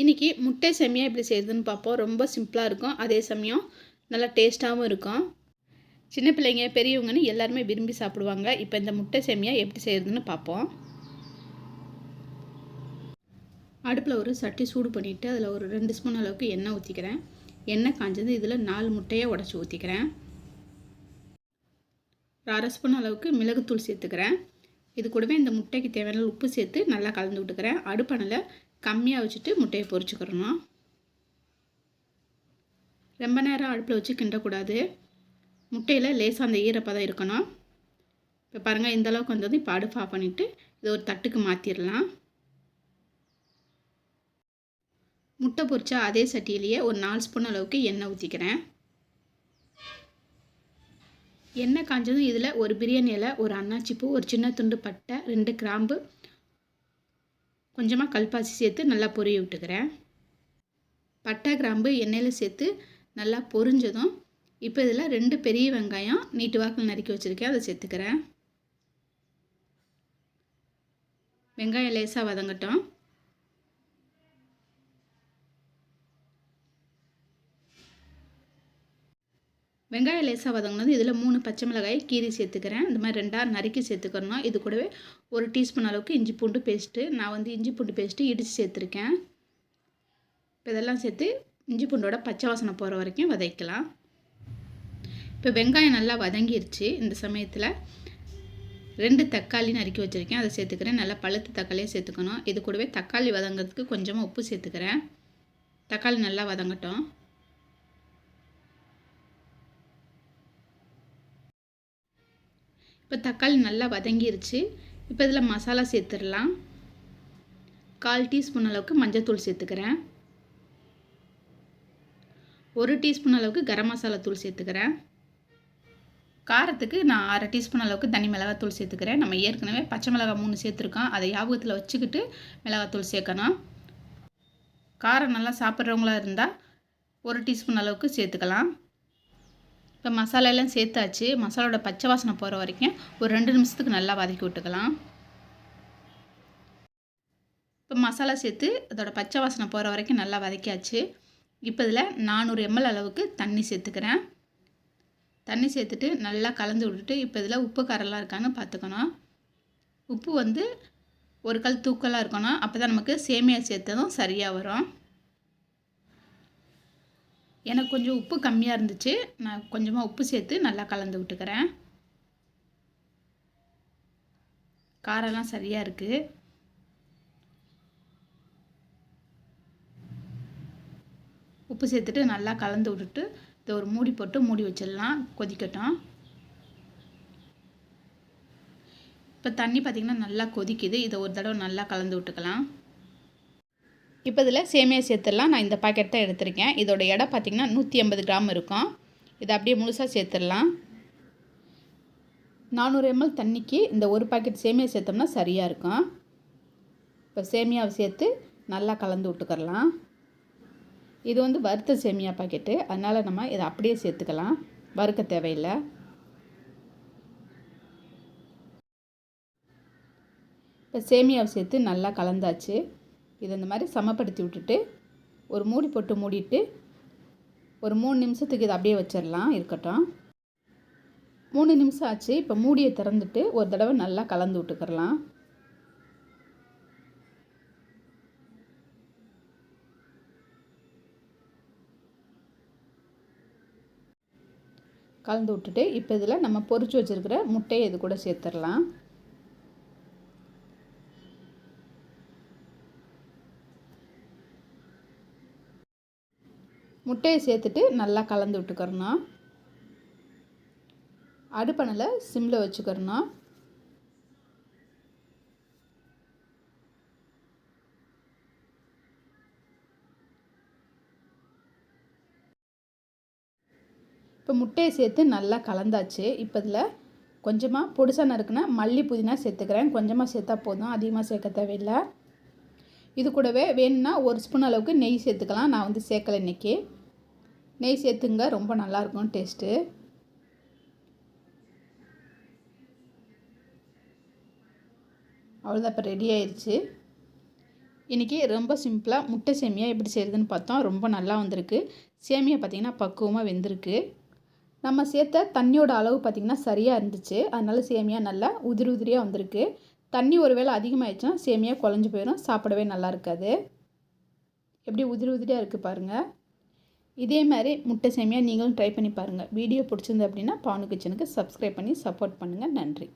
இன்றைக்கி முட்டை செம்மியா எப்படி செய்யுதுன்னு பார்ப்போம். ரொம்ப சிம்பிளாக இருக்கும். அதே சமயம் நல்லா டேஸ்ட்டாகவும் இருக்கும். சின்ன பிள்ளைங்க பெரியவங்கன்னு எல்லாருமே விரும்பி சாப்பிடுவாங்க. இப்போ இந்த முட்டை செம்மியா எப்படி செய்யுதுன்னு பார்ப்போம். அடுப்பில் ஒரு சட்டி சூடு பண்ணிவிட்டு அதில் ஒரு ரெண்டு ஸ்பூன் அளவுக்கு எண்ணெய் ஊற்றிக்கிறேன் எண்ணெய் காஞ்சது இதில் நாலு முட்டையை உடச்சி ஊற்றிக்கிறேன் அரை ஸ்பூன் அளவுக்கு மிளகுத்தூள் சேர்த்துக்கிறேன். இது கூடவே இந்த முட்டைக்கு தேவையான உப்பு சேர்த்து நல்லா கலந்து விட்டுக்கிறேன். அடுப்பணில் கம்மியாக வச்சுட்டு முட்டையை பொரிச்சுக்கிறணும். ரொம்ப நேரம் அடுப்பில் வச்சு கிண்டக்கூடாது. முட்டையில் லேசாக அந்த ஈரப்பதம் இருக்கணும். இப்போ பாருங்கள் இந்த அளவுக்கு வந்தது இப்போ அடுப்பு ஆஃப் பண்ணிவிட்டு இதை ஒரு தட்டுக்கு மாற்றிடலாம் முட்டை பொரிச்சா அதே சட்டியிலேயே ஒரு நாலு ஸ்பூன் அளவுக்கு எண்ணெய் ஊற்றிக்கிறேன் எண்ணெய் காஞ்சதும் இதில் ஒரு பிரியாணியில் ஒரு அன்னாச்சிப்பூ ஒரு சின்ன துண்டு பட்டை ரெண்டு கிராம்பு கொஞ்சமாக கல்பாசி சேர்த்து நல்லா பொரிய விட்டுக்கிறேன். பட்டை கிராம்பு எண்ணெயில் சேர்த்து நல்லா பொரிஞ்சதும் இப்போ இதில் ரெண்டு பெரிய வெங்காயம் நீட்டு வாக்கில் நறுக்கி வச்சுருக்கேன். அதை சேர்த்துக்கிறேன். வெங்காயம் லேசாக வதங்கட்டும். வெங்காயம் லேசாக வதங்கினது இதில் மூணு பச்சை மிளகாய் கீரி சேர்த்துக்கிறேன். இந்த மாதிரி ரெண்டாக நறுக்கி சேர்த்துக்கணும் இது கூடவே ஒரு டீஸ்பூன் அளவுக்கு இஞ்சி பூண்டு பேஸ்ட்டு. நான் வந்து இஞ்சி பூண்டு பேஸ்ட்டு இடித்து சேர்த்துருக்கேன். இப்போ இதெல்லாம் சேர்த்து இஞ்சி பூண்டோட பச்சை வாசனை போகிற வரைக்கும் வதக்கலாம். இப்போ வெங்காயம் நல்லா வதங்கிருச்சு இந்த சமயத்தில். ரெண்டு தக்காளி நறுக்கி வச்சுருக்கேன். அதை சேர்த்துக்கிறேன். நல்லா பழுத்து தக்காளியை சேர்த்துக்கணும். இது கூடவே தக்காளி வதங்கிறதுக்கு கொஞ்சமாக உப்பு சேர்த்துக்கிறேன். தக்காளி நல்லா வதங்கட்டும். இப்போ தக்காளி நல்லா வதங்கிருச்சு. இப்போ இதில் மசாலா சேர்த்துடலாம். கால் டீஸ்பூன் அளவுக்கு மஞ்சத்தூள் சேர்த்துக்கிறேன். ஒரு டீஸ்பூன் அளவுக்கு கரம் மசாலா தூள் சேர்த்துக்கிறேன். காரத்துக்கு நான் அரை டீஸ்பூன் அளவுக்கு தனி மிளகாத்தூள் சேர்த்துக்கிறேன். நம்ம ஏற்கனவே பச்சை மிளகாய் மூணு சேர்த்துருக்கோம். அதை யாபகத்தில் வச்சுக்கிட்டு மிளகாத்தூள் சேர்க்கணும். காரம் நல்லா சாப்பிட்றவங்களா இருந்தால் ஒரு டீஸ்பூன் அளவுக்கு சேர்த்துக்கலாம். இப்போ மசாலாலாம் சேர்த்தாச்சு. மசாலாவோட பச்சை வாசனை போகிற வரைக்கும் ஒரு ரெண்டு நிமிஷத்துக்கு நல்லா வதக்கி விட்டுக்கலாம். இப்போ மசாலா சேர்த்து அதோட பச்சை வாசனை போகிற வரைக்கும் நல்லா வதக்கியாச்சு. இப்போ இதில் நானூறு எம்எல் அளவுக்கு தண்ணி சேர்த்துக்கிறேன். தண்ணி சேர்த்துட்டு நல்லா கலந்து விட்டுட்டு இப்போ இதில் உப்பு காரெல்லாம் இருக்கான்னு பார்த்துக்கணும். உப்பு வந்து ஒரு கல் தூக்கலாக இருக்கணும். அப்போ தான் நமக்கு சேமியா சேர்த்ததும் சரியாக வரும். எனக்கு கொஞ்சம் உப்பு கம்மியாக இருந்துச்சு. நான் கொஞ்சமாக உப்பு சேர்த்து நல்லா கலந்து விட்டுக்கிறேன். காரெல்லாம் சரியாக இருக்குது உப்பு சேர்த்துட்டு நல்லா கலந்து விட்டுட்டு இதை ஒரு மூடி போட்டு மூடி வச்சிடலாம். கொதிக்கட்டும். இப்போ தண்ணி பார்த்திங்கன்னா நல்லா கொதிக்குது. இதை ஒரு தடவை நல்லா கலந்து விட்டுக்கலாம். இப்போ இதில் சேமியா சேர்த்துடலாம். நான் இந்த பாக்கெட் தான் எடுத்திருக்கேன். இதோட எடை பார்த்திங்கன்னா நூற்றி ஐம்பது கிராம் இருக்கும். இதை அப்படியே முழுசாக சேர்த்துடலாம். நானூறு எம்எல் தண்ணிக்கு இந்த ஒரு பாக்கெட் சேமியா சேர்த்தோம்னா சரியாக இருக்கும். இப்போ சேமியாவை சேர்த்து நல்லா கலந்து விட்டுக்கரலாம் இது வந்து வறுத்த சேமியா பாக்கெட்டு அதனால் நம்ம இதை அப்படியே சேர்த்துக்கலாம். வறுக்க தேவையில்லை. இப்போ சேமியாவை சேர்த்து நல்லா கலந்தாச்சு. இது இந்த மாதிரி சமப்படுத்தி விட்டுட்டு ஒரு மூடி போட்டு மூடிட்டு ஒரு மூணு நிமிஷத்துக்கு இதை அப்படியே வச்சிடலாம் இருக்கட்டும். மூணு நிமிஷம் ஆச்சு இப்போ மூடியை திறந்துட்டு ஒரு தடவை நல்லா கலந்து விட்டுக்கிறலாம். கலந்து விட்டுட்டு இப்போ இதில் நம்ம பொறிச்சு வச்சுருக்கிற முட்டையை இது கூட சேர்த்துடலாம். முட்டையை சேர்த்துட்டு நல்லா கலந்து விட்டுக்கிறணும் அடுப்பணில் சிம்மில் வச்சுக்கிறோண்ணா இப்போ முட்டையை சேர்த்து நல்லா கலந்தாச்சு. இப்போ இதில் கொஞ்சமாக பொடிசாக இருக்குன்னா மல்லி புதினா சேர்த்துக்கிறேன். கொஞ்சமாக சேர்த்தா போதும். அதிகமாக சேர்க்க தேவையில்லை. இது கூடவே வேணும்னா ஒரு ஸ்பூன் அளவுக்கு நெய் சேர்த்துக்கலாம். நான் வந்து சேர்க்கலை இன்றைக்கி நெய் சேர்த்துங்க ரொம்ப நல்லாயிருக்கும் டேஸ்ட்டு அவ்வளோதான் இப்போ ரெடி ஆயிடுச்சு இன்றைக்கி ரொம்ப சிம்பிளாக முட்டை சேமியா எப்படி செய்கிறதுன்னு பார்த்தோம். ரொம்ப நல்லா வந்திருக்கு. சேமியா பார்த்திங்கன்னா பக்குவமாக வெந்திருக்கு. நம்ம சேர்த்த தண்ணியோட அளவு பார்த்திங்கன்னா சரியாக இருந்துச்சு. அதனால் சேமியா நல்லா உதிரி உதிரியாக வந்திருக்கு. தண்ணி ஒரு வேளை அதிகமாகிடுச்சுன்னா சேமியா குழஞ்சி போயிடும் சாப்பிடவே நல்லா இருக்காது. எப்படி உதிரி உதிரியாக இருக்குது பாருங்கள் இதே மாதிரி முட்டை சேமியா நீங்களும் ட்ரை பண்ணி பாருங்கள் வீடியோ பிடிச்சிருந்து அப்படின்னா பானு கிச்சனுக்கு சப்ஸ்கிரைப் பண்ணி சப்போர்ட் பண்ணுங்கள் நன்றி.